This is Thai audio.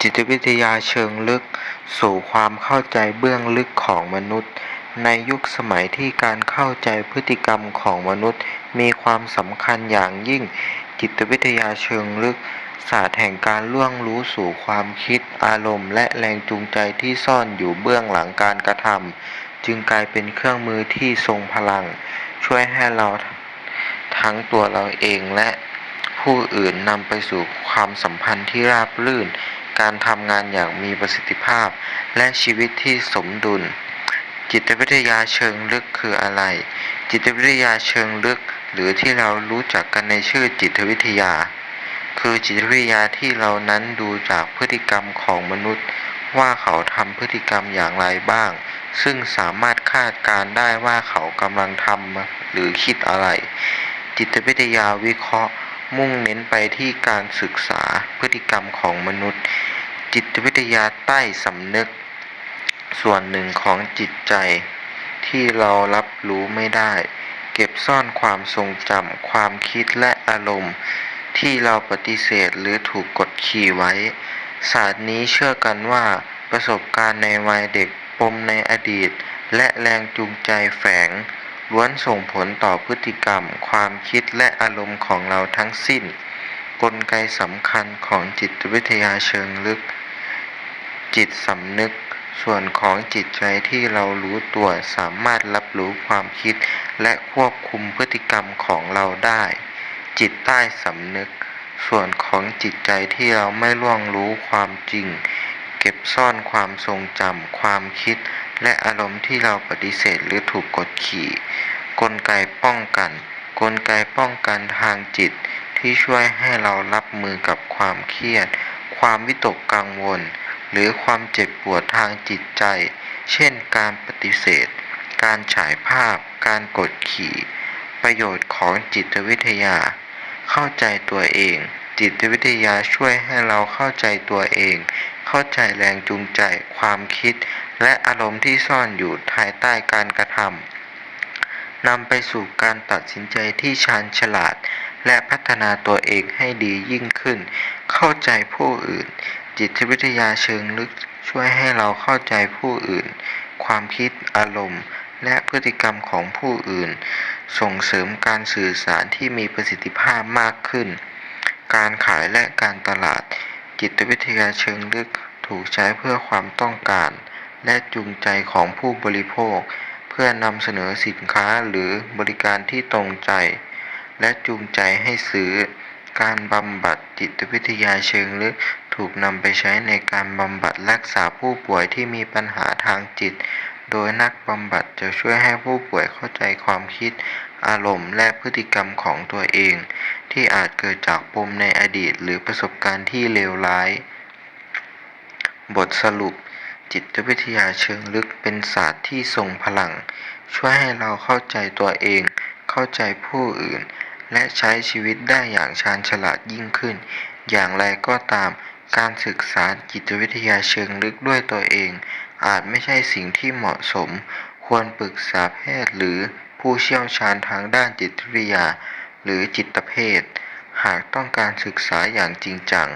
จิตวิทยาเชิงลึก สู่ความเข้าใจเบื้องลึกของมนุษย์ ในยุคสมัยที่การเข้าใจพฤติกรรมของมนุษย์ มีความสำคัญอย่างยิ่ง จิตวิทยาเชิงลึก ศาสตร์แห่งการล่วงรู้สู่ความคิด อารมณ์ และแรงจูงใจที่ซ่อนอยู่เบื้องหลังการกระทำจึงกลายเป็นเครื่องมือที่ทรงพลัง ช่วยให้เราทั้งตัวเราเองและผู้อื่นนำไปสู่ความสัมพันธ์ที่ราบรื่น การทำงานอย่างมีประสิทธิภาพ และชีวิตที่สมดุล จิตวิทยาเชิงลึกคืออะไร จิตวิทยาเชิงลึก หรือที่เรารู้จักกันในชื่อจิตวิทยา คือจิตวิทยาที่เรานั้นดูจากพฤติกรรมของมนุษย์ ว่าเขาทำพฤติกรรมอย่างไรบ้าง ซึ่งสามารถคาดการได้ว่าเขากำลังทำหรือคิดอะไร จิตวิทยาวิเคราะห์ มุ่งเน้นไปที่การศึกษาพฤติกรรมของมนุษย์ จิตวิทยาใต้สำนึก ส่วนหนึ่งของจิตใจ ที่เรารับรู้ไม่ได้ เก็บซ่อนความทรงจำความคิดและอารมณ์ ที่เราปฏิเสธหรือถูกกดขี่ไว้ ศาสตร์นี้เชื่อกันว่าประสบการณ์ในวัยเด็กปมในอดีต และแรงจูงใจแฝง ล้วนส่งผลต่อพฤติกรรม ความคิดและอารมณ์ของเราทั้งสิ้น กลไกสำคัญของจิตวิทยาเชิงลึก จิตสำนึก ส่วนของจิตใจที่เรารู้ตัวสามารถรับรู้ความคิด และควบคุมพฤติกรรมของเราได้ จิตใต้สำนึก ส่วนของจิตใจที่เราไม่ล่วงรู้ความจริง เก็บซ่อนความทรงจำความคิด และอารมณ์ที่เราปฏิเสธหรือถูกกดขี่ กลไกป้องกัน กลไกป้องกันทางจิตที่ช่วยให้เรารับมือกับความเครียด ความวิตกกังวล หรือความเจ็บปวดทางจิตใจ เช่นการปฏิเสธ การฉายภาพ การกดขี่ ประโยชน์ของจิตวิทยา เข้าใจตัวเอง จิตวิทยาช่วยให้เราเข้าใจตัวเอง เข้าใจแรงจูงใจ ความคิด และอารมณ์ที่ซ่อนอยู่ภายใต้การกระทำนำไปสู่การตัดสินใจที่ชาญฉลาด และพัฒนาตัวเองให้ดียิ่งขึ้น เข้าใจผู้อื่น จิตวิทยาเชิงลึกช่วยให้เราเข้าใจผู้อื่น ความคิดอารมณ์ และพฤติกรรมของผู้อื่น ส่งเสริมการสื่อสารที่มีประสิทธิภาพมากขึ้น การขายและการตลาด จิตวิทยาเชิงลึกถูกใช้เพื่อความต้องการ และจูงใจของผู้บริโภค เพื่อนำเสนอสินค้าหรือบริการที่ตรงใจ และจูงใจให้ซื้อ การบำบัดจิตวิทยาเชิงลึกถูกนำไปใช้ในการบำบัดรักษาผู้ป่วยที่มีปัญหาทางจิต โดยนักบำบัดจะช่วยให้ผู้ป่วยเข้าใจความคิด อารมณ์ และพฤติกรรมของตัวเอง ที่อาจเกิดจากปมในอดีต หรือประสบการณ์ที่เลวร้าย บทสรุป จิตวิทยาเชิงลึกเป็นศาสตร์ที่ทรงพลัง ช่วยให้เราเข้าใจตัวเอง เข้าใจผู้อื่น และใช้ชีวิตได้อย่างชาญฉลาดยิ่งขึ้น อย่างไรก็ตามการศึกษาจิตวิทยาเชิงลึกด้วยตัวเอง อาจไม่ใช่สิ่งที่เหมาะสม ควรปรึกษาแพทย์หรือผู้เชี่ยวชาญทางด้านจิตวิทยา หรือจิตเภทหากต้องการศึกษาอย่างจริงจัง